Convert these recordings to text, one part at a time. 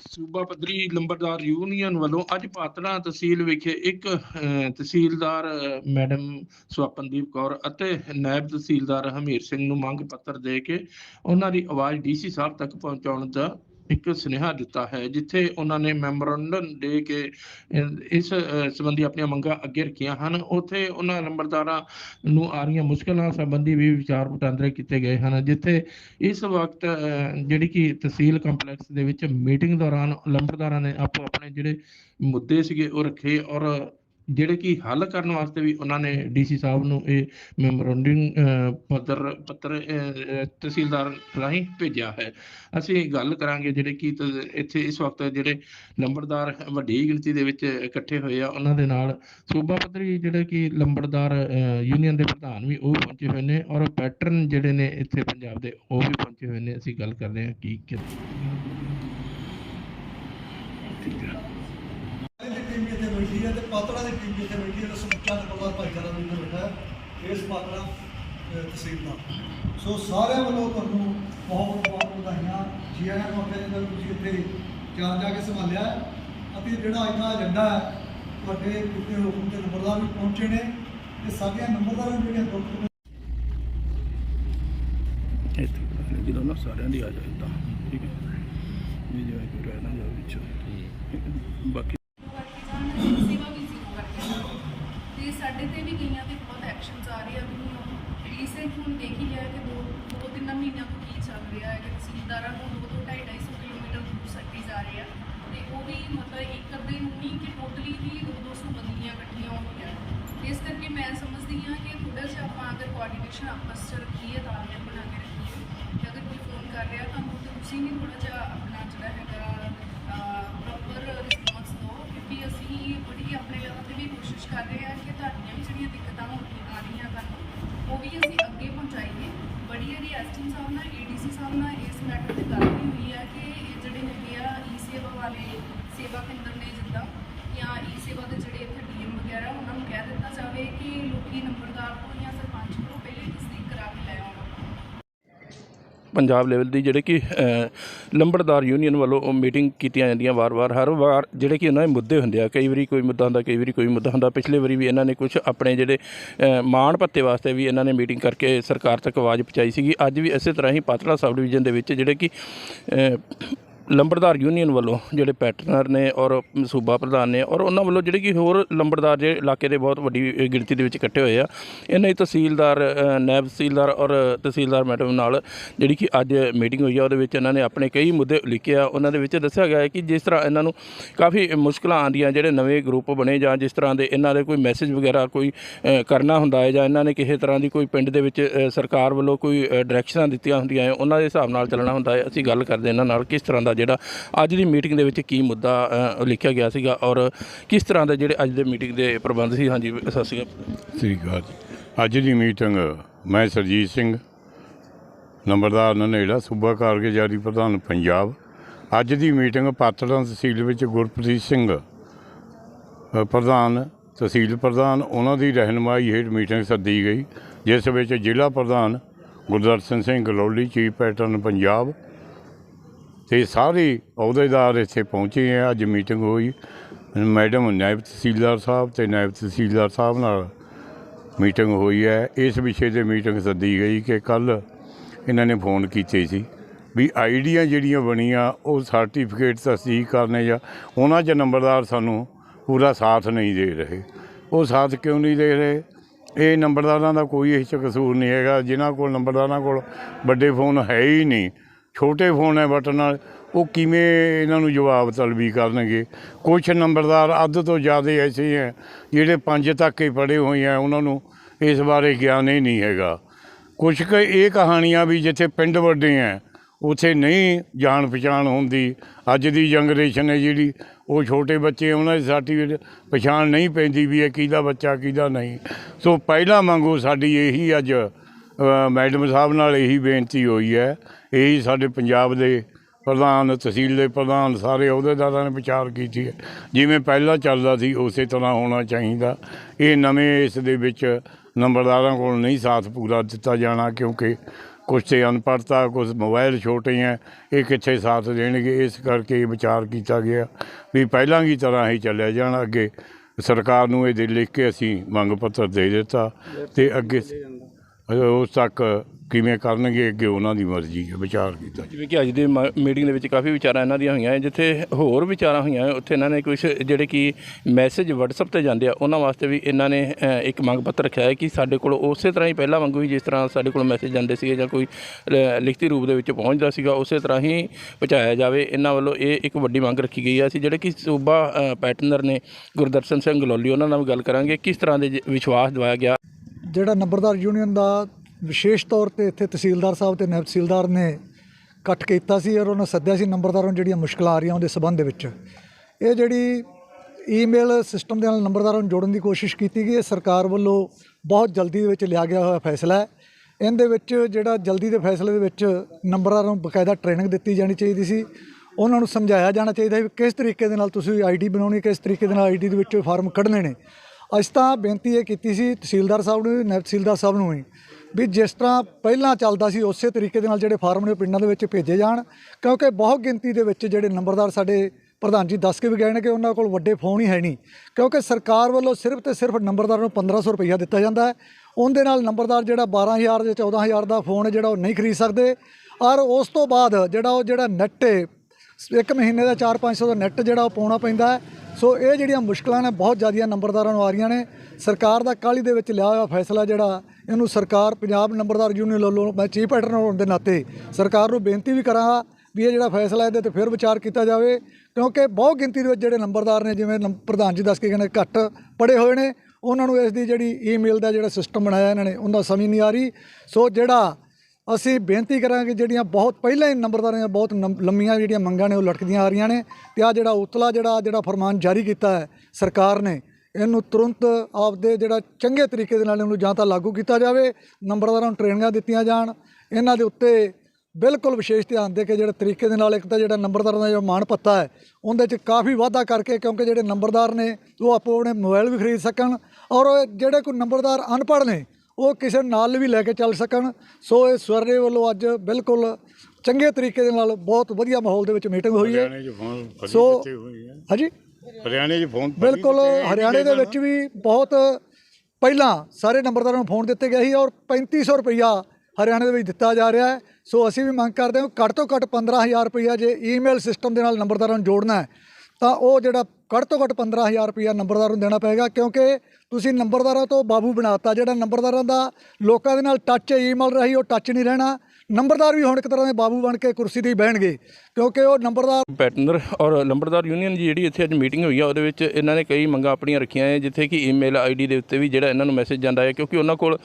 ਸੂਬਾ ਪੱਧਰੀ ਲੰਬਰਦਾਰ ਯੂਨੀਅਨ ਵੱਲੋਂ ਅੱਜ ਪਾਤੜਾ ਤਹਿਸੀਲ ਵਿਖੇ ਇੱਕ ਤਹਿਸੀਲਦਾਰ ਮੈਡਮ ਸਵਪਨਦੀਪ ਕੌਰ ਅਤੇ ਨਾਇਬ ਤਹਿਸੀਲਦਾਰ ਹਮੀਰ ਸਿੰਘ ਨੂੰ ਮੰਗ ਪੱਤਰ ਦੇ ਕੇ ਉਹਨਾਂ ਦੀ ਆਵਾਜ਼ ਡੀਸੀ ਸਾਹਿਬ ਤੱਕ ਪਹੁੰਚਾਉਣ ਦਾ ਇੱਕ ਸੁਨੇਹਾ ਦਿੱਤਾ ਹੈ ਜਿੱਥੇ ਉਹਨਾਂ ਨੇ ਮੈਮੋਰੰਡਮ ਦੇ ਕੇ ਇਸ ਸੰਬੰਧੀ ਆਪਣੀਆਂ ਮੰਗਾਂ ਅੱਗੇ ਰੱਖੀਆਂ ਹਨ। ਉੱਥੇ ਉਹਨਾਂ ਲੰਬੜਦਾਰਾਂ ਨੂੰ ਆ ਰਹੀਆਂ ਮੁਸ਼ਕਲਾਂ ਸੰਬੰਧੀ ਵੀ ਵਿਚਾਰ ਵਟਾਂਦਰੇ ਕੀਤੇ ਗਏ ਹਨ ਜਿੱਥੇ ਇਸ ਵਕਤ ਅਹ, ਜਿਹੜੀ ਕਿ ਤਹਿਸੀਲ ਕੰਪਲੈਕਸ ਦੇ ਵਿੱਚ ਮੀਟਿੰਗ ਦੌਰਾਨ ਲੰਬੜਦਾਰਾਂ ਨੇ ਆਪੋ ਆਪਣੇ ਜਿਹੜੇ ਮੁੱਦੇ ਸੀਗੇ ਉਹ ਰੱਖੇ ਔਰ ਜਿਹੜੇ ਕਿ ਹੱਲ ਕਰਨ ਵਾਸਤੇ ਵੀ ਉਹਨਾਂ ਨੇ ਡੀਸੀ ਸਾਹਿਬ ਨੂੰ ਇਹ ਮੈਮੋਰੰਡਮ ਪੱਤਰ ਪੱਤਰ ਤਹਿਸੀਲਦਾਰ ਰਾਹੀਂ ਭੇਜਿਆ ਹੈ। ਅਸੀਂ ਗੱਲ ਕਰਾਂਗੇ ਜਿਹੜੇ ਕਿ ਇੱਥੇ ਇਸ ਵਕਤ ਜਿਹੜੇ ਲੰਬੜਦਾਰ, ਵੱਡੀ ਗਿਣਤੀ ਦੇ ਵਿੱਚ ਇਕੱਠੇ ਹੋਏ ਆ, ਉਹਨਾਂ ਦੇ ਨਾਲ ਸੂਬਾ ਪੱਧਰੀ ਜਿਹੜੇ ਕਿ ਲੰਬੜਦਾਰ ਯੂਨੀਅਨ ਦੇ ਪ੍ਰਧਾਨ ਵੀ ਉਹ ਪਹੁੰਚੇ ਹੋਏ ਨੇ ਔਰ ਪੈਟਰਨ ਜਿਹੜੇ ਨੇ ਇੱਥੇ ਪੰਜਾਬ ਦੇ ਉਹ ਵੀ ਪਹੁੰਚੇ ਹੋਏ ਨੇ। ਅਸੀਂ ਗੱਲ ਕਰਦੇ ਹਾਂ ਕੀ ਕੀ ਦੀ ਟੀਮ ਇੱਥੇ ਬੈਠੀ ਹੈ ਤੇ ਪਾਤੜਾ ਦੀ ਟੀਮ ਇੱਥੇ ਬੈਠੀ ਹੈ ਸਮੁੱਚਾ ਨਕਲਾਂ ਭਾਈਚਾਰਾ ਵੀ ਇੱਥੇ ਬੈਠਾ ਹੈ। ਇਸ ਪਾਤੜਾ ਤਹਿਸੀਲ ਦਾ ਸੋ ਸਾਰਿਆਂ ਵੱਲੋਂ ਤੁਹਾਨੂੰ ਬਹੁਤ ਬਹੁਤ ਵਧਾਈਆਂ। ਜੀ ਆਇਆਂ ਨੂੰ ਆਪਣੇ ਨਾਲ ਤੁਸੀਂ ਇੱਥੇ ਚਾਰ ਜਾ ਕੇ ਸੰਭਾਲਿਆ ਅਤੇ ਜਿਹੜਾ ਅੱਜ ਦਾ ਏਜੰਡਾ ਹੈ ਤੁਹਾਡੇ ਕਿਤੇ ਹੁਕਮ ਤੇ ਨੰਬਰਦਾਰ ਵੀ ਪਹੁੰਚੇ ਨੇ। ਤੇ ਸਾਡੀਆਂ ਨੰਬਰਦਾਰਾਂ ਜਿਹੜੀਆਂ ਦੁੱਖ ਇੱਥੇ ਜਦੋਂ ਨਾ ਸਾਰਿਆਂ ਦੀ ਆ ਜਾਏ ਤਾਂ। ਠੀਕ ਹੈ। ਵੀ ਜਿਵੇਂ ਕੋਈ ਰਹਿ ਨਾ ਜਾਵੇ ਵਿੱਚ ਬਾਕੀ ਸਾਡੇ ਤੇ ਵੀ ਕਈਆਂ ਤੇ ਬਹੁਤ ਐਕਸ਼ਨਸ ਆ ਰਹੇ ਆ, ਵੀ ਰੀਸੈਂਟ ਹੁਣ ਦੇਖ ਹੀ ਲਿਆ ਕਿ ਦੋ ਦੋ ਤਿੰਨ ਮਹੀਨਿਆਂ ਤੋਂ ਕੀ ਚੱਲ ਰਿਹਾ ਹੈ ਕਿ ਤਹਿਸੀਲਦਾਰਾਂ ਨੂੰ ਦੋ ਦੋ ਢਾਈ ਢਾਈ ਸੌ ਕਿਲੋਮੀਟਰ ਦੂਰ ਸੱਟੀ ਜਾ ਰਹੇ ਆ, ਤੇ ਉਹ ਵੀ ਮਤਲਬ ਇੱਕ ਅੱਧੇ ਨੂੰ ਨਹੀਂ ਕਿ ਟੋਟਲੀ ਹੀ ਦੋ ਦੋ ਸੌ ਬੰਦੀਆਂ ਇਕੱਠੀਆਂ ਹੋਈਆਂ ਤੇ ਇਸ ਕਰਕੇ ਮੈਂ ਸਮਝਦੀ ਹਾਂ ਕਿ ਥੋੜਾ ਜਿਹਾ ਆਪਾਂ ਅਗਰ ਕੋਆਰਡੀਨੇਸ਼ਨ ਆਪਸ ਚ ਰੱਖੀਏ, ਤਾਲਮੇਲ ਬਣਾ ਕੇ ਰੱਖੀਏ, ਕਿ ਅਗਰ ਕੋਈ ਫੋਨ ਕਰ ਰਿਹਾ ਤਾਂ ਤੇ ਤੁਸੀਂ ਵੀ ਥੋੜਾ ਜਿਹਾ ਆਪਣਾ ਜਿਹੜਾ ਹੈਗਾ ਪ੍ਰੋਪਰ ਰਿਸਪੌਂਸ ਦਿਓ, ਕਿਉਂਕਿ ਅਸੀਂ ਬੜੀ ਆਪਣੇ ਲੈਵਲ ਤੇ ਵੀ ਕੋਸ਼ਿਸ਼ ਕਰ ਰਹੇ ਹਾਂ ਕਿ ਤੁਹਾਡੀਆਂ ਵੀ ਜਿਹੜੀਆਂ ਦਿੱਕਤਾਂ ਹੋਣਗੀਆਂ ਆ ਰਹੀਆਂ ਤੁਹਾਨੂੰ ਉਹ ਵੀ ਅਸੀਂ ਅੱਗੇ ਪਹੁੰਚਾਈਏ ਬੜੀ ਵਾਰੀ ਐਸਟੀਐਮ ਸਾਹਿਬ ਨਾਲ ਏਡੀਸੀ ਸਾਹਿਬ ਨਾਲ ਇਸ ਮੈਟਰ ਤੇ ਗੱਲ ਵੀ ਹੋਈ ਆ ਕਿ ਇਹ ਜਿਹੜੇ ਹੈਗੇ ਆ ਈ ਸੇਵਾ ਵਾਲੇ ਸੇਵਾ ਕੇਂਦਰ ਨੇ ਜਿੱਦਾਂ ਜਾਂ ਈ ਸੇਵਾ ਦੇ ਜਿਹੜੇ ਇੱਥੇ ਡੀਐਮ ਵਗੈਰਾ ਉਹਨਾਂ ਨੂੰ ਕਹਿ ਦਿੱਤਾ ਜਾਵੇ ਕਿ ਲੋਕੀ ਨੰਬਰਦਾਰ ਤੋਂ ਜਾਂ ਸਰਪੰਚ ਤੋਂ ਪਹਿਲੇ ਤਸਦੀਕ ਕਰਾ ਕੇ ਲੈ ਆਉਣ ਪੰਜਾਬ ਲੈਵਲ ਦੀ ਜਿਹੜੇ ਕਿ ਲੰਬੜਦਾਰ ਯੂਨੀਅਨ ਵੱਲੋਂ ਮੀਟਿੰਗ ਕੀਤੀਆਂ ਜਾਂਦੀਆਂ ਵਾਰ-ਵਾਰ, ਹਰ ਵਾਰ ਜਿਹੜੇ ਕਿ ਉਹਨਾਂ ਦੇ ਮੁੱਦੇ ਹੁੰਦੇ ਆ। ਕਈ ਵਾਰੀ ਕੋਈ ਮੁੱਦਾ ਹੁੰਦਾ, ਕਈ ਵਾਰੀ ਕੋਈ ਮੁੱਦਾ ਹੁੰਦਾ। ਪਿਛਲੇ ਵਾਰੀ ਵੀ ਇਹਨਾਂ ਨੇ ਕੁਝ ਆਪਣੇ ਜਿਹੜੇ ਮਾਣ ਭੱਤੇ ਵਾਸਤੇ ਵੀ ਇਹਨਾਂ ਨੇ ਮੀਟਿੰਗ ਕਰਕੇ ਸਰਕਾਰ ਤੱਕ ਆਵਾਜ਼ ਪਹੁੰਚਾਈ ਸੀਗੀ। ਅੱਜ ਵੀ ਇਸੇ ਤਰ੍ਹਾਂ ਹੀ ਪਾਤੜਾ ਸਬ ਡਿਵੀਜ਼ਨ ਦੇ ਵਿੱਚ ਜਿਹੜੇ ਕਿ ਲੰਬੜਦਾਰ ਯੂਨੀਅਨ ਵੱਲੋਂ ਜਿਹੜੇ ਪੈਟਰਨਰ ਨੇ ਔਰ ਸੂਬਾ ਪ੍ਰਧਾਨ ਨੇ ਔਰ ਉਹਨਾਂ ਵੱਲੋਂ ਜਿਹੜੇ ਕਿ ਹੋਰ ਲੰਬੜਦਾਰ ਜੇ ਇਲਾਕੇ ਦੇ ਬਹੁਤ ਵੱਡੀ ਗਿਣਤੀ ਦੇ ਵਿੱਚ ਇਕੱਠੇ ਹੋਏ ਆ, ਇਹਨਾਂ ਦੀ ਤਹਿਸੀਲਦਾਰ ਨੈਬ ਤਹਿਸੀਲਦਾਰ ਔਰ ਤਹਿਸੀਲਦਾਰ ਮੈਡਮ ਨਾਲ ਜਿਹੜੀ ਕਿ ਅੱਜ ਮੀਟਿੰਗ ਹੋਈ ਆ, ਉਹਦੇ ਵਿੱਚ ਇਹਨਾਂ ਨੇ ਆਪਣੇ ਕਈ ਮੁੱਦੇ ਲਿਖੇ ਆ, ਉਹਨਾਂ ਦੇ ਵਿੱਚ ਦੱਸਿਆ ਗਿਆ ਹੈ ਕਿ ਜਿਸ ਤਰ੍ਹਾਂ ਇਹਨਾਂ ਨੂੰ ਕਾਫੀ ਮੁਸ਼ਕਲਾਂ ਆਉਂਦੀਆਂ, ਜਿਹੜੇ ਨਵੇਂ ਗਰੁੱਪ ਬਣੇ ਜਾਂ ਜਿਸ ਤਰ੍ਹਾਂ ਦੇ ਇਹਨਾਂ ਦੇ ਕੋਈ ਮੈਸੇਜ ਵਗੈਰਾ ਕੋਈ ਕਰਨਾ ਹੁੰਦਾ ਹੈ ਜਾਂ ਇਹਨਾਂ ਨੇ ਕਿਸੇ ਤਰ੍ਹਾਂ ਦੀ ਕੋਈ ਪਿੰਡ ਦੇ ਵਿੱਚ ਸਰਕਾਰ ਵੱਲੋਂ ਕੋਈ ਡਾਇਰੈਕਸ਼ਨਾਂ ਦਿੱਤੀਆਂ ਹੁੰਦੀਆਂ ਹੈ, ਉਹਨਾਂ ਦੇ ਹਿਸਾਬ ਨਾਲ ਚੱਲਣਾ ਹੁੰਦਾ ਹੈ, ਅਸੀਂ ਗੱਲ ਕਰਦੇ ਇਹਨਾਂ ਨਾਲ ਕਿਸ ਤਰ੍ਹਾਂ ਦਾ ਜਿਹੜਾ ਅੱਜ ਦੀ ਮੀਟਿੰਗ ਦੇ ਵਿੱਚ ਕੀ ਮੁੱਦਾ ਅ, ਲਿਖਿਆ ਗਿਆ ਸੀਗਾ ਔਰ ਕਿਸ ਤਰ੍ਹਾਂ ਦੇ ਜਿਹੜੇ ਅੱਜ ਦੇ ਮੀਟਿੰਗ ਦੇ ਪ੍ਰਬੰਧ ਸੀ? ਹਾਂਜੀ ਸਤਿ ਸ਼੍ਰੀ ਅਕਾਲ। ਸ੍ਰੀ ਅਕਾਲ ਜੀ। ਅੱਜ ਦੀ ਮੀਟਿੰਗ ਮੈਂ ਸਰਜੀਤ ਸਿੰਘ ਨੰਬਰਦਾਰ ਨਨੇੜਾ ਸੂਬਾ ਕਾਰਗੁਜ਼ਾਰੀ ਪ੍ਰਧਾਨ ਪੰਜਾਬ। ਅੱਜ ਦੀ ਮੀਟਿੰਗ ਪਾਤੜਾਂ ਤਹਿਸੀਲ ਵਿੱਚ ਗੁਰਪ੍ਰੀਤ ਸਿੰਘ ਅ, ਪ੍ਰਧਾਨ ਤਹਿਸੀਲ ਪ੍ਰਧਾਨ ਉਹਨਾਂ ਦੀ ਰਹਿਨਮਾਈ ਹੇਠ ਮੀਟਿੰਗ ਸੱਦੀ ਗਈ ਜਿਸ ਵਿੱਚ ਜ਼ਿਲ੍ਹਾ ਪ੍ਰਧਾਨ ਗੁਰਦਰਸ਼ਨ ਸਿੰਘ ਗਲੋਲੀ ਚੀਫ ਪੈਟਰਨ ਪੰਜਾਬ ਤੇ ਸਾਰੇ ਅਹੁਦੇਦਾਰ ਇੱਥੇ ਪਹੁੰਚੇ ਆ। ਅੱਜ ਮੀਟਿੰਗ ਹੋਈ। ਮੈਡਮ ਨਾਇਬ ਤਹਿਸੀਲਦਾਰ ਸਾਹਿਬ ਤੇ ਨਾਇਬ ਤਹਿਸੀਲਦਾਰ ਸਾਹਿਬ ਨਾਲ ਮੀਟਿੰਗ ਹੋਈ ਹੈ। ਇਸ ਵਿਸ਼ੇ ਤੇ ਮੀਟਿੰਗ ਸੱਦੀ ਗਈ ਕਿ ਕੱਲ ਇਹਨਾਂ ਨੇ ਫੋਨ ਕੀਤੇ ਸੀ ਵੀ ਆਈਡੀਆਂ ਜਿਹੜੀਆਂ ਬਣੀਆਂ, ਉਹ ਸਰਟੀਫਿਕੇਟ ਤਸਦੀਕ ਕਰਨੇ ਜਾਂ ਉਹਨਾਂ 'ਚ ਨੰਬਰਦਾਰ ਸਾਨੂੰ ਪੂਰਾ ਸਾਥ ਨਹੀਂ ਦੇ ਰਹੇ। ਉਹ ਸਾਥ ਕਿਉਂ ਨਹੀਂ ਦੇ ਰਹੇ? ਇਹ ਨੰਬਰਦਾਰਾਂ ਦਾ ਕੋਈ ਇਸ 'ਚ ਕਸੂਰ ਨਹੀਂ ਹੈਗਾ। ਜਿਨ੍ਹਾਂ ਕੋਲ ਨੰਬਰਦਾਰਾਂ ਕੋਲ ਵੱਡੇ ਫੋਨ ਹੈ ਹੀ ਨਹੀਂ ਛੋਟੇ ਫੋਨ ਹੈ ਬਟਨ ਨਾਲ, ਉਹ ਕਿਵੇਂ ਇਹਨਾਂ ਨੂੰ ਜਵਾਬ ਤਲਬੀ ਕਰਨਗੇ? ਕੁਝ ਨੰਬਰਦਾਰ ਅੱਧ ਤੋਂ ਜ਼ਿਆਦਾ ਐਸੇ ਹੈ, ਜਿਹੜੇ ਪੰਜ ਤੱਕ ਹੀ ਪੜ੍ਹੇ ਹੋਏ ਆ, ਉਹਨਾਂ ਨੂੰ ਇਸ ਬਾਰੇ ਗਿਆਨ ਹੀ ਨਹੀਂ ਹੈਗਾ। ਕੁਝ ਕੁ ਇਹ ਕਹਾਣੀਆਂ ਵੀ ਜਿੱਥੇ ਪਿੰਡ ਵੱਡੇ ਆ ਉੱਥੇ ਨਹੀਂ ਜਾਣ ਪਛਾਣ ਹੁੰਦੀ। ਅੱਜ ਦੀ ਜਨਰੇਸ਼ਨ ਹੈ ਜਿਹੜੀ, ਉਹ ਛੋਟੇ ਬੱਚੇ ਉਹਨਾਂ ਦੀ ਸਰਟੀਫਿਕੇਟ ਪਛਾਣ ਨਹੀਂ ਪੈਂਦੀ ਵੀ ਇਹ ਕਿਹਦਾ ਬੱਚਾ, ਕਿਹਦਾ ਨਹੀਂ। ਸੋ ਪਹਿਲਾਂ ਵਾਂਗੂ ਸਾਡੀ ਇਹੀ ਅੱਜ ਮੈਡਮ ਸਾਹਿਬ ਨਾਲ ਇਹੀ ਬੇਨਤੀ ਹੋਈ ਹੈ। ਇਹੀ ਸਾਡੇ ਪੰਜਾਬ ਦੇ ਪ੍ਰਧਾਨ, ਤਹਿਸੀਲ ਦੇ ਪ੍ਰਧਾਨ ਸਾਰੇ ਅਹੁਦੇਦਾਰਾਂ ਨੇ ਵਿਚਾਰ ਕੀਤੀ ਹੈ। ਜਿਵੇਂ ਪਹਿਲਾਂ ਚੱਲਦਾ ਸੀ, ਉਸੇ ਤਰ੍ਹਾਂ ਹੋਣਾ ਚਾਹੀਦਾ। ਇਹ ਨਵੇਂ ਇਸ ਦੇ ਵਿੱਚ ਨੰਬਰਦਾਰਾਂ ਕੋਲ ਨਹੀਂ ਸਾਥ ਪੂਰਾ ਦਿੱਤਾ ਜਾਣਾ ਕਿਉਂਕਿ ਕੁਛ ਤੇ ਅਨਪੜ੍ਹਤਾ, ਕੁਛ ਮੋਬਾਈਲ ਛੋਟੇ ਹੈ, ਇਹ ਕਿੱਥੇ ਸਾਥ ਦੇਣਗੇ? ਇਸ ਕਰਕੇ ਇਹ ਵਿਚਾਰ ਕੀਤਾ ਗਿਆ ਵੀ ਪਹਿਲਾਂ ਦੀ ਤਰ੍ਹਾਂ ਹੀ ਚੱਲਿਆ ਜਾਣ। ਅੱਗੇ ਸਰਕਾਰ ਨੂੰ ਇਹ ਦੇ ਲਿਖ ਕੇ ਅਸੀਂ ਮੰਗ ਪੱਤਰ ਦੇ ਦਿੱਤਾ ਤੇ ਅੱਗੇ ਉਸ ਤੱਕ ਕਿਵੇਂ ਕਰਨਗੇ ਅੱਗੇ ਉਹਨਾਂ ਦੀ ਮਰਜ਼ੀ ਹੈ ਵਿਚਾਰ ਕੀਤਾ ਜਿਵੇਂ। ਕਿ ਅੱਜ ਦੀ ਮੀਟਿੰਗ ਦੇ ਵਿੱਚ ਕਾਫੀ ਵਿਚਾਰਾਂ ਇਹਨਾਂ ਦੀਆਂ ਹੋਈਆਂ ਜਿੱਥੇ ਹੋਰ ਵਿਚਾਰਾਂ ਹੋਈਆਂ ਉੱਥੇ ਇਹਨਾਂ ਨੇ ਕੁਝ ਜਿਹੜੇ ਕਿ ਮੈਸੇਜ WhatsApp ਤੇ ਜਾਂਦੇ ਆ ਉਹਨਾਂ ਵਾਸਤੇ ਵੀ ਇਹਨਾਂ ਨੇ ਇੱਕ ਮੰਗ ਪੱਤਰ ਰੱਖਿਆ ਹੈ ਕਿ ਸਾਡੇ ਕੋਲ ਉਸੇ ਤਰ੍ਹਾਂ ਹੀ ਪਹਿਲਾਂ ਵਾਂਗੂ ਹੀ ਜਿਸ ਤਰ੍ਹਾਂ ਸਾਡੇ ਕੋਲ ਮੈਸੇਜ ਜਾਂਦੇ ਸੀਗੇ ਜਾਂ ਕੋਈ ਲਿਖਤੀ ਰੂਪ ਦੇ ਵਿੱਚ ਪਹੁੰਚਦਾ ਸੀਗਾ ਉਸੇ ਤਰ੍ਹਾਂ ਹੀ ਪਹੁੰਚਾਇਆ ਜਾਵੇ। ਇਹਨਾਂ ਵੱਲੋਂ ਇਹ ਇੱਕ ਵੱਡੀ ਮੰਗ ਰੱਖੀ ਗਈ ਹੈ। ਅਸੀਂ ਜਿਹੜੇ ਕਿ ਸੂਬਾ ਅ, ਪੈਟਰਨਰ ਨੇ ਗੁਰਦਰਸ਼ਨ ਸਿੰਘ ਗਲੋਲੀ ਉਹਨਾਂ ਨਾਲ ਗੱਲ ਕਰਾਂਗੇ ਕਿਸ ਤਰ੍ਹਾਂ ਦੇ ਜ- ਵਿਸ਼ਵਾਸ ਦਿਵਾਇਆ ਗਿਆ। ਜਿਹੜਾ ਨੰਬਰਦਾਰ ਯੂਨੀਅਨ ਦਾ ਵਿਸ਼ੇਸ਼ ਤੌਰ ਤੇ ਇੱਥੇ ਤਹਿਸੀਲਦਾਰ ਸਾਹਿਬ ਤੇ ਨਾਇਬ ਤਹਿਸੀਲਦਾਰ ਨੇ ਇਕੱਠ ਕੀਤਾ ਸੀ ਔਰ ਉਹਨਾਂ ਸੱਦਿਆ ਸੀ ਨੰਬਰਦਾਰਾਂ ਨੂੰ ਜਿਹੜੀਆਂ ਮੁਸ਼ਕਲਾਂ ਆ ਰਹੀਆਂ ਉਹਦੇ ਸਬੰਧ ਦੇ ਵਿੱਚ। ਇਹ ਜਿਹੜੀ ਈਮੇਲ ਸਿਸਟਮ ਦੇ ਨਾਲ ਨੰਬਰਦਾਰਾਂ ਨੂੰ ਜੋੜਨ ਦੀ ਕੋਸ਼ਿਸ਼ ਕੀਤੀ ਗਈ, ਇਹ ਸਰਕਾਰ ਵੱਲੋਂ ਬਹੁਤ ਜਲਦੀ ਦੇ ਵਿੱਚ ਲਿਆ ਗਿਆ ਹੋਇਆ ਫੈਸਲਾ ਹੈ। ਇਹਦੇ ਵਿੱਚ ਜਿਹੜਾ ਜਲਦੀ ਦੇ ਫੈਸਲੇ ਦੇ ਵਿੱਚ ਨੰਬਰਦਾਰਾਂ ਨੂੰ ਬਕਾਇਦਾ ਟ੍ਰੇਨਿੰਗ ਦਿੱਤੀ ਜਾਣੀ ਚਾਹੀਦੀ ਸੀ। ਉਹਨਾਂ ਨੂੰ ਸਮਝਾਇਆ ਜਾਣਾ ਚਾਹੀਦਾ ਹੈ ਵੀ ਕਿਸ ਤਰੀਕੇ ਦੇ ਨਾਲ ਤੁਸੀਂ ਆਈਡੀ ਬਣਾਉਣੀ ਕਿਸ ਤਰੀਕੇ ਦੇ ਨਾਲ ਆਈਡੀ ਦੇ ਵਿੱਚੋਂ ਫਾਰਮ ਕੱਢਣੇ ਨੇ। ਅਸੀਂ ਤਾਂ ਬੇਨਤੀ ਇਹ ਕੀਤੀ ਸੀ ਤਹਿਸੀਲਦਾਰ ਸਾਹਿਬ ਨੂੰ ਵੀ, ਨਾਇਬ ਤਹਿਸੀਲਦਾਰ ਸਾਹਿਬ ਨੂੰ ਵੀ ਵੀ ਜਿਸ ਤਰ੍ਹਾਂ ਪਹਿਲਾਂ ਚੱਲਦਾ ਸੀ ਉਸੇ ਤਰੀਕੇ ਦੇ ਨਾਲ ਜਿਹੜੇ ਫਾਰਮ ਨੇ ਉਹ ਪਿੰਡਾਂ ਦੇ ਵਿੱਚ ਭੇਜੇ ਜਾਣ ਕਿਉਂਕਿ ਬਹੁਤ ਗਿਣਤੀ ਦੇ ਵਿੱਚ ਜਿਹੜੇ ਨੰਬਰਦਾਰ ਸਾਡੇ ਪ੍ਰਧਾਨ ਜੀ ਦੱਸ ਕੇ ਵੀ ਗਏ ਨੇ ਕਿ ਉਹਨਾਂ ਕੋਲ ਵੱਡੇ ਫੋਨ ਹੀ ਹੈ ਨਹੀਂ ਕਿਉਂਕਿ ਸਰਕਾਰ ਵੱਲੋਂ ਸਿਰਫ ਤੇ ਸਿਰਫ ਨੰਬਰਦਾਰ ਨੂੰ 1500 ਰੁਪਈਆ ਦਿੱਤਾ ਜਾਂਦਾ ਹੈ ਉਹਦੇ ਨਾਲ ਨੰਬਰਦਾਰ ਜਿਹੜਾ 12000 ਜਾਂ 14000 ਦਾ ਫੋਨ ਜਿਹੜਾ ਉਹ ਨਹੀਂ ਖਰੀਦ ਸਕਦੇ ਔਰ ਉਸ ਤੋਂ ਬਾਅਦ ਜਿਹੜਾ ਉਹ ਜਿਹੜਾ ਨੈੱਟ ਹੈ ਇੱਕ ਮਹੀਨੇ ਦਾ 4-500 ਦਾ ਨੈੱਟ ਜਿਹੜਾ ਉਹ ਪਾਉਣਾ ਪੈਂਦਾ ਹੈ। ਸੋ ਇਹ ਜਿਹੜੀਆਂ ਮੁਸ਼ਕਲਾਂ ਨੇ, ਬਹੁਤ ਜ਼ਿਆਦੀਆਂ ਨੰਬਰਦਾਰਾਂ ਨੂੰ ਆ ਰਹੀਆਂ ਨੇ। ਸਰਕਾਰ ਦਾ ਕਾਹਲੀ ਦੇ ਵਿੱਚ ਲਿਆ ਹੋਇਆ ਫੈਸਲਾ ਜਿਹੜਾ, ਇਹਨੂੰ ਸਰਕਾਰ ਪੰਜਾਬ ਨੰਬਰਦਾਰ ਯੂਨੀਅਨ ਵੱਲੋਂ ਮੈਂ ਚੀਫ ਪੈਟਰਨ ਹੋਣ ਦੇ ਨਾਤੇ ਸਰਕਾਰ ਨੂੰ ਬੇਨਤੀ ਵੀ ਕਰਾਂਗਾ ਵੀ ਇਹ ਜਿਹੜਾ ਫੈਸਲਾ ਇਹਦੇ ਤੇ ਫਿਰ ਵਿਚਾਰ ਕੀਤਾ ਜਾਵੇ। ਕਿਉਂਕਿ ਬਹੁਤ ਗਿਣਤੀ ਦੇ ਵਿੱਚ ਜਿਹੜੇ ਨੰਬਰਦਾਰ ਨੇ, ਜਿਵੇਂ ਨੰਬ- ਪ੍ਰਧਾਨ ਜੀ ਦੱਸ ਕੇ ਕਹਿੰਦੇ ਘੱਟ ਪੜੇ ਹੋਏ ਨੇ, ਉਹਨਾਂ ਨੂੰ ਇਸ ਦੀ ਜਿਹੜੀ ਈਮੇਲ ਦਾ ਜਿਹੜਾ ਸਿਸਟਮ ਬਣਾਇਆ ਇਹਨਾਂ ਨੇ, ਉਹਦਾ ਸਮਝ ਨਹੀਂ ਆ ਰਹੀ। ਸੋ ਜਿਹੜਾ ਅਸੀਂ ਬੇਨਤੀ ਕਰਾਂਗੇ ਜਿਹੜੀਆਂ ਬਹੁਤ ਪਹਿਲਾਂ ਹੀ ਨੰਬਰਦਾਰਾਂ ਦੀਆਂ ਬਹੁਤ ਨੰਬ- ਲੰਮੀਆਂ ਜਿਹੜੀਆਂ ਮੰਗਾਂ ਨੇ ਉਹ ਲਟਕਦੀਆਂ ਆ ਰਹੀਆਂ ਨੇ ਤੇ ਆ ਜਿਹੜਾ ਉਤਲਾ ਜਿਹੜਾ ਜਿਹੜਾ ਫਰਮਾਨ ਜਾਰੀ ਕੀਤਾ ਹੈ ਸਰਕਾਰ ਨੇ, ਇਹਨੂੰ ਤੁਰੰਤ ਆਪਦੇ ਜਿਹੜਾ ਚੰਗੇ ਤਰੀਕੇ ਦੇ ਨਾਲ ਇਹਨੂੰ ਜਾਂ ਤਾਂ ਲਾਗੂ ਕੀਤਾ ਜਾਵੇ, ਨੰਬਰਦਾਰਾਂ ਨੂੰ ਟ੍ਰੇਨਿੰਗਾਂ ਦਿੱਤੀਆਂ ਜਾਣ, ਇਹਨਾਂ ਦੇ ਉੱਤੇ ਬਿਲਕੁਲ ਵਿਸ਼ੇਸ਼ ਧਿਆਨ ਦੇ ਕੇ ਜਿਹੜੇ ਤਰੀਕੇ ਦੇ ਨਾਲ ਇੱਕ ਤਾਂ ਜਿਹੜਾ ਨੰਬਰਦਾਰਾਂ ਦਾ ਜੋ ਮਾਣ ਪੱਤਾ ਹੈ, ਉਹਦੇ 'ਚ ਕਾਫੀ ਵਾਧਾ ਕਰਕੇ ਕਿਉਂਕਿ ਜਿਹੜੇ ਨੰਬਰਦਾਰ ਨੇ ਉਹ ਆਪੋ ਆਪਣੇ ਮੋਬਾਈਲ ਵੀ ਖਰੀਦ ਸਕਣ ਔਰ ਜਿਹੜੇ ਕੋਈ ਨੰਬਰਦਾਰ ਅਨਪੜ੍ਹ ਨੇ ਉਹ ਕਿਸੇ ਨਾਲ ਵੀ ਲੈ ਕੇ ਚੱਲ ਸਕਣ। ਸੋ ਇਹ ਸਵਰਨੇ ਵੱਲੋਂ ਅੱਜ ਬਿਲਕੁਲ ਚੰਗੇ ਤਰੀਕੇ ਦੇ ਨਾਲ ਬਹੁਤ ਵਧੀਆ ਮਾਹੌਲ ਦੇ ਵਿੱਚ ਮੀਟਿੰਗ ਹੋਈ ਹੈ। ਸੋ ਹਾਂਜੀ? ਹਰਿਆਣੇ 'ਚ ਫੋਨ ਬਿਲਕੁਲ ਹਰਿਆਣੇ ਦੇ ਵਿੱਚ ਵੀ ਬਹੁਤ ਪਹਿਲਾਂ ਸਾਰੇ ਨੰਬਰਦਾਰਾਂ ਨੂੰ ਫੋਨ ਦਿੱਤੇ ਗਏ ਸੀ ਔਰ 3500 ਰੁਪਈਆ ਹਰਿਆਣੇ ਦੇ ਵਿੱਚ ਦਿੱਤਾ ਜਾ ਰਿਹਾ ਹੈ। ਸੋ ਅਸੀਂ ਵੀ ਮੰਗ ਕਰਦੇ ਹਾਂ ਘੱਟ ਤੋਂ ਘੱਟ 15000 ਰੁਪਈਆ ਜੇ ਈਮੇਲ ਸਿਸਟਮ ਦੇ ਨਾਲ ਨੰਬਰਦਾਰਾਂ ਨੂੰ ਜੋੜਨਾ ਹੈ। ਤਾਂ ਉਹ ਜਿਹੜਾ ਘੱਟ ਤੋਂ ਘੱਟ 15000 ਰੁਪਈਆ ਨੰਬਰਦਾਰ ਨੂੰ ਦੇਣਾ ਪਏਗਾ, ਕਿਉਂਕਿ ਤੁਸੀਂ ਨੰਬਰਦਾਰਾਂ ਤੋਂ ਬਾਬੂ ਬਣਾਤਾ, ਜਿਹੜਾ ਨੰਬਰਦਾਰਾਂ ਦਾ ਲੋਕਾਂ ਦੇ ਨਾਲ ਟੱਚ ਈਮੇਲ ਰਹੀ, ਉਹ ਟੱਚ ਨਹੀਂ ਰਹਿਣਾ। ਨੰਬਰਦਾਰ ਵੀ ਹੁਣ ਇੱਕ ਤਰ੍ਹਾਂ ਦੇ ਬਾਬੂ ਬਣ ਕੇ ਕੁਰਸੀ ਤੇ ਹੀ ਬਹਿਣਗੇ, ਕਿਉਂਕਿ ਉਹ ਨੰਬਰਦਾਰ ਪੈਟਰਨਰ ਔਰ ਲੰਬੜਦਾਰ ਯੂਨੀਅਨ ਦੀ ਜਿਹੜੀ ਇੱਥੇ ਅੱਜ ਮੀਟਿੰਗ ਹੋਈ ਆ, ਉਹਦੇ ਵਿੱਚ ਇਹਨਾਂ ਨੇ ਕਈ ਮੰਗਾਂ ਆਪਣੀਆਂ ਰੱਖੀਆਂ ਹੈ ਜਿੱਥੇ ਕਿ ਈਮੇਲ ਆਈਡੀ ਦੇ ਉੱਤੇ ਵੀ ਜਿਹੜਾ ਇਹਨਾਂ ਨੂੰ ਮੈਸੇਜ ਜਾਂਦਾ ਹੈ ਕਿਉਂਕਿ ਉਹਨਾਂ ਕੋਲ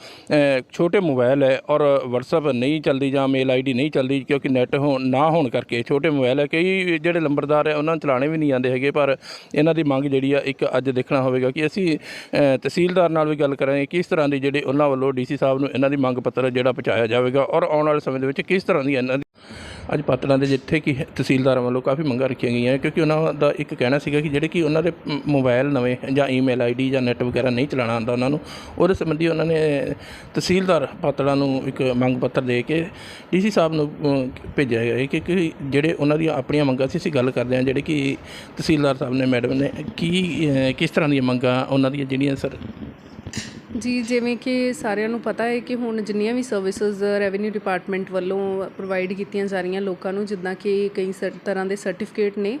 ਛੋਟੇ ਮੋਬਾਈਲ ਹੈ ਔਰ WhatsApp ਨਹੀਂ ਚੱਲਦੀ ਜਾਂ ਮੇਲ ਆਈਡੀ ਨਹੀਂ ਚੱਲਦੀ, ਕਿਉਂਕਿ ਨੈਟ ਹੋ, ਨਾ ਹੋਣ ਕਰਕੇ ਛੋਟੇ ਮੋਬਾਈਲ ਹੈ ਕਈ ਜਿਹੜੇ ਲੰਬਰਦਾਰ ਹੈ ਉਹਨਾਂ ਨੂੰ ਚਲਾਣੇ ਵੀ ਨਹੀਂ ਆਉਂਦੇ ਹੈਗੇ, ਪਰ ਇਹਨਾਂ ਦੀ ਮੰਗ ਜਿਹੜੀ ਆ ਇੱਕ ਅੱਜ ਦੇਖਣਾ ਹੋਵੇਗਾ ਕਿ ਅਸੀਂ ਤਹਿਸੀਲਦਾਰ ਨਾਲ ਵੀ ਗੱਲ ਕਰਾਂਗੇ, ਕਿਸ ਤਰ੍ਹਾਂ ਦੀ ਜਿਹੜੇ ਉਹਨਾਂ ਵੱਲੋਂ ਡੀਸੀ ਸਾਹਿਬ ਨੂੰ ਇਹਨਾਂ ਦੀ ਮੰਗ ਪੱਤਰ ਜਿਹੜਾ ਪਹੁੰਚਾਇਆ ਜਾਵੇਗਾ ਔਰ ਆਉਣ ਵਾਲੇ ਸਮੇਂ ਦੇ ਵਿੱਚ ਕਿਸ ਤਰ੍ਹਾਂ ਦੀ ਇਹਨਾਂ ਦੀ ਅੱਜ ਪਾਤੜਾਂ ਦੇ ਜਿੱਥੇ ਕਿ ਤਹਿਸੀਲਦਾਰਾਂ ਵੱਲੋਂ ਕਾਫੀ ਮੰਗਾਂ ਰੱਖੀਆਂ ਗਈਆਂ ਕਿਉਂਕਿ ਉਹਨਾਂ ਦਾ ਇੱਕ ਕਹਿਣਾ ਸੀਗਾ ਕਿ ਜਿਹੜੇ ਕਿ ਉਹਨਾਂ ਦੇ ਮ- ਮੋਬਾਈਲ ਨਵੇਂ ਜਾਂ ਈਮੇਲ ਆਈਡੀ ਜਾਂ ਨੈਟ ਵਗੈਰਾ ਨਹੀਂ ਚਲਾਉਣਾ ਆਉਂਦਾ ਉਹਨਾਂ ਨੂੰ, ਉਹਦੇ ਸੰਬੰਧੀ ਉਹਨਾਂ ਨੇ ਤਹਿਸੀਲਦਾਰ ਪਾਤੜਾਂ ਨੂੰ ਇੱਕ ਮੰਗ ਪੱਤਰ ਦੇ ਕੇ ਡੀਸੀ ਸਾਹਿਬ ਨੂੰ ਭੇਜਿਆ ਗਿਆ ਹੈ ਕਿ ਜਿਹੜੇ ਉਹਨਾਂ ਦੀਆਂ ਆਪਣੀਆਂ ਮੰਗਾਂ ਸੀ, ਅਸੀਂ ਗੱਲ ਕਰਦੇ ਹਾਂ ਜਿਹੜੇ ਕਿ ਤਹਿਸੀਲਦਾਰ ਸਾਹਿਬ ਨੇ, ਮੈਡਮ ਨੇ, ਕੀ ਕਿਸ ਤਰ੍ਹਾਂ ਦੀਆਂ ਮੰਗਾਂ ਉਹਨਾਂ ਦੀਆਂ ਜਿਹੜੀਆਂ ਸਰ ਜੀ, ਜਿਵੇਂ ਕਿ ਸਾਰਿਆਂ ਨੂੰ ਪਤਾ ਹੈ ਕਿ ਹੁਣ ਜਿੰਨੀਆਂ ਵੀ ਸਰਵਿਸਿਜ਼ ਰੈਵਨਿਊ ਡਿਪਾਰਟਮੈਂਟ ਵੱਲੋਂ ਪ੍ਰੋਵਾਈਡ ਕੀਤੀਆਂ ਜਾ ਰਹੀਆਂ ਲੋਕਾਂ ਨੂੰ, ਜਿੱਦਾਂ ਕਿ ਕਈ ਸਰ- ਤਰ੍ਹਾਂ ਦੇ ਸਰਟੀਫਿਕੇਟ ਨੇ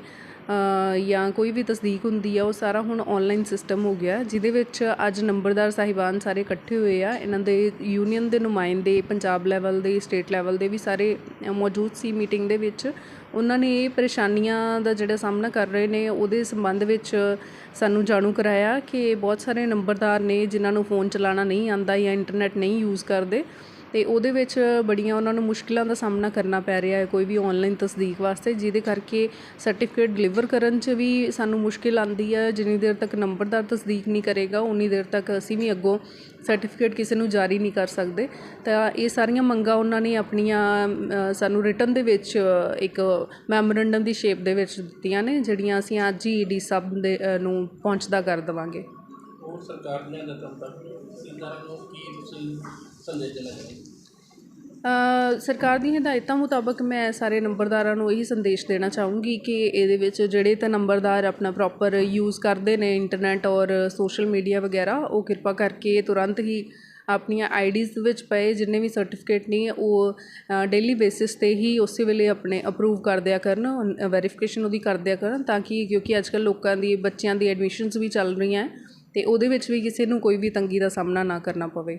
ਜਾਂ ਕੋਈ ਵੀ ਤਸਦੀਕ ਹੁੰਦੀ ਆ, ਉਹ ਸਾਰਾ ਹੁਣ ਔਨਲਾਈਨ ਸਿਸਟਮ ਹੋ ਗਿਆ। ਜਿਹਦੇ ਵਿੱਚ ਅੱਜ ਨੰਬਰਦਾਰ ਸਾਹਿਬਾਨ ਸਾਰੇ ਇਕੱਠੇ ਹੋਏ ਆ। ਇਹਨਾਂ ਦੇ ਯੂਨੀਅਨ ਦੇ ਨੁਮਾਇੰਦੇ, ਪੰਜਾਬ ਲੈਵਲ ਦੇ ਸਟੇਟ ਲੈਵਲ ਦੇ ਵੀ ਸਾਰੇ ਮੌਜੂਦ ਸੀ ਮੀਟਿੰਗ ਦੇ ਵਿੱਚ। ਉਹਨਾਂ ਨੇ ਇਹ ਪਰੇਸ਼ਾਨੀਆਂ ਦਾ ਜਿਹੜਾ ਸਾਹਮਣਾ ਕਰ ਰਹੇ ਨੇ, ਉਹਦੇ ਸੰਬੰਧ ਵਿੱਚ ਸਾਨੂੰ ਜਾਣੂ ਕਰਾਇਆ ਕਿ ਬਹੁਤ ਸਾਰੇ ਨੰਬਰਦਾਰ ਨੇ ਜਿਨ੍ਹਾਂ ਨੂੰ ਫੋਨ ਚਲਾਉਣਾ ਨਹੀਂ ਆਉਂਦਾ ਜਾਂ ਇੰਟਰਨੈਟ ਨਹੀਂ ਯੂਜ਼ ਕਰਦੇ ਅਤੇ ਉਹਦੇ ਵਿੱਚ ਬੜੀਆਂ ਉਹਨਾਂ ਨੂੰ ਮੁਸ਼ਕਿਲਾਂ ਦਾ ਸਾਹਮਣਾ ਕਰਨਾ ਪੈ ਰਿਹਾ ਹੈ ਕੋਈ ਵੀ ਔਨਲਾਈਨ ਤਸਦੀਕ ਵਾਸਤੇ, ਜਿਹਦੇ ਕਰਕੇ ਸਰਟੀਫਿਕੇਟ ਡਿਲੀਵਰ ਕਰਨ 'ਚ ਵੀ ਸਾਨੂੰ ਮੁਸ਼ਕਿਲ ਆਉਂਦੀ ਹੈ। ਜਿੰਨੀ ਦੇਰ ਤੱਕ ਨੰਬਰਦਾਰ ਤਸਦੀਕ ਨਹੀਂ ਕਰੇਗਾ, ਉਨੀ ਦੇਰ ਤੱਕ ਅਸੀਂ ਵੀ ਅੱਗੋਂ ਸਰਟੀਫਿਕੇਟ ਕਿਸੇ ਨੂੰ ਜਾਰੀ ਨਹੀਂ ਕਰ ਸਕਦੇ। ਤਾਂ ਇਹ ਸਾਰੀਆਂ ਮੰਗਾਂ ਉਹਨਾਂ ਨੇ ਆਪਣੀਆਂ ਸਾਨੂੰ ਰਿਟਰਨ ਦੇ ਵਿੱਚ ਇੱਕ ਮੈਮੋਰੈਂਡਮ ਦੀ ਸ਼ੇਪ ਦੇ ਵਿੱਚ ਦਿੱਤੀਆਂ ਨੇ, ਜਿਹੜੀਆਂ ਅਸੀਂ ਅੱਜ ਹੀ ਡੀ ਸਬ ਦੇ ਨੂੰ ਪਹੁੰਚਦਾ ਕਰ ਦੇਵਾਂਗੇ। ਹੋਰ ਸਰਕਾਰ ਦੀਆਂ ਹਦਾਇਤਾਂ ਤੱਕ ਨੂੰ ਕੀ ਤੁਸੀਂ ਸੰਦੇਸ਼ ਦੇਣਾ ਚਾਹੁੰਦੇ ਸਰਕਾਰ ਦੀਆਂ ਹਦਾਇਤਾਂ ਮੁਤਾਬਕ ਮੈਂ ਸਾਰੇ ਨੰਬਰਦਾਰਾਂ ਨੂੰ ਇਹੀ ਸੰਦੇਸ਼ ਦੇਣਾ ਚਾਹੂੰਗੀ ਕਿ ਇਹਦੇ ਵਿੱਚ ਜਿਹੜੇ ਤਾਂ ਨੰਬਰਦਾਰ ਆਪਣਾ ਪ੍ਰੋਪਰ ਯੂਜ਼ ਕਰਦੇ ਨੇ ਇੰਟਰਨੈਟ ਔਰ ਸੋਸ਼ਲ ਮੀਡੀਆ ਵਗੈਰਾ, ਉਹ ਕਿਰਪਾ ਕਰਕੇ ਤੁਰੰਤ ਹੀ ਆਪਣੀਆਂ ਆਈਡੀਜ਼ ਵਿੱਚ ਪਏ ਜਿੰਨੇ ਵੀ ਸਰਟੀਫਿਕੇਟ ਨੇ, ਉਹ ਡੇਲੀ ਬੇਸਿਸ ਤੇ ਹੀ ਉਸੇ ਵੇਲੇ ਆਪਣੇ ਅਪਰੂਵ ਕਰ ਦਿਆ ਕਰਨ ਵੈਰੀਫਿਕੇਸ਼ਨ ਉਹਦੀ ਕਰ ਦਿਆ ਕਰਨ ਤਾਂ ਕਿ ਕਿਉਂਕਿ ਅੱਜ ਕੱਲ੍ਹ ਲੋਕਾਂ ਦੀ, ਬੱਚਿਆਂ ਦੀ ਐਡਮਿਸ਼ਨਸ ਵੀ ਚੱਲ ਰਹੀਆਂ ਤੇ ਉਹਦੇ ਵਿੱਚ ਵੀ ਕਿਸੇ ਨੂੰ ਕੋਈ ਵੀ ਤੰਗੀ ਦਾ ਸਾਹਮਣਾ ਨਾ ਕਰਨਾ ਪਵੇ।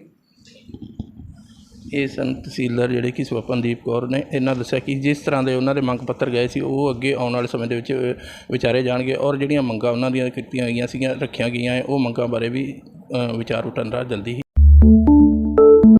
ਇਹ ਸਨ ਤਹਿਸੀਲਦਾਰ ਜਿਹੜੇ ਕਿ ਸਵਪਨਦੀਪ ਕੌਰ ਨੇ ਇਹਨਾਂ ਦੱਸਿਆ ਕਿ ਜਿਸ ਤਰ੍ਹਾਂ ਦੇ ਉਹਨਾਂ ਦੇ ਮੰਗ ਪੱਤਰ ਗਏ ਸੀ ਉਹ ਅੱਗੇ ਆਉਣ ਵਾਲੇ ਸਮੇਂ ਦੇ ਵਿੱਚ ਵਿਚਾਰੇ ਜਾਣਗੇ ਔਰ ਜਿਹੜੀਆਂ ਮੰਗਾਂ ਉਹਨਾਂ ਦੀਆਂ ਕੀਤੀਆਂ ਗਈਆਂ ਸੀਗੀਆਂ ਰੱਖੀਆਂ ਗਈਆਂ ਹੈ, ਉਹ ਮੰਗਾਂ ਬਾਰੇ ਵੀ ਵਿਚਾਰ ਉਠਣ ਦਾ ਜਲਦੀ ਹੀ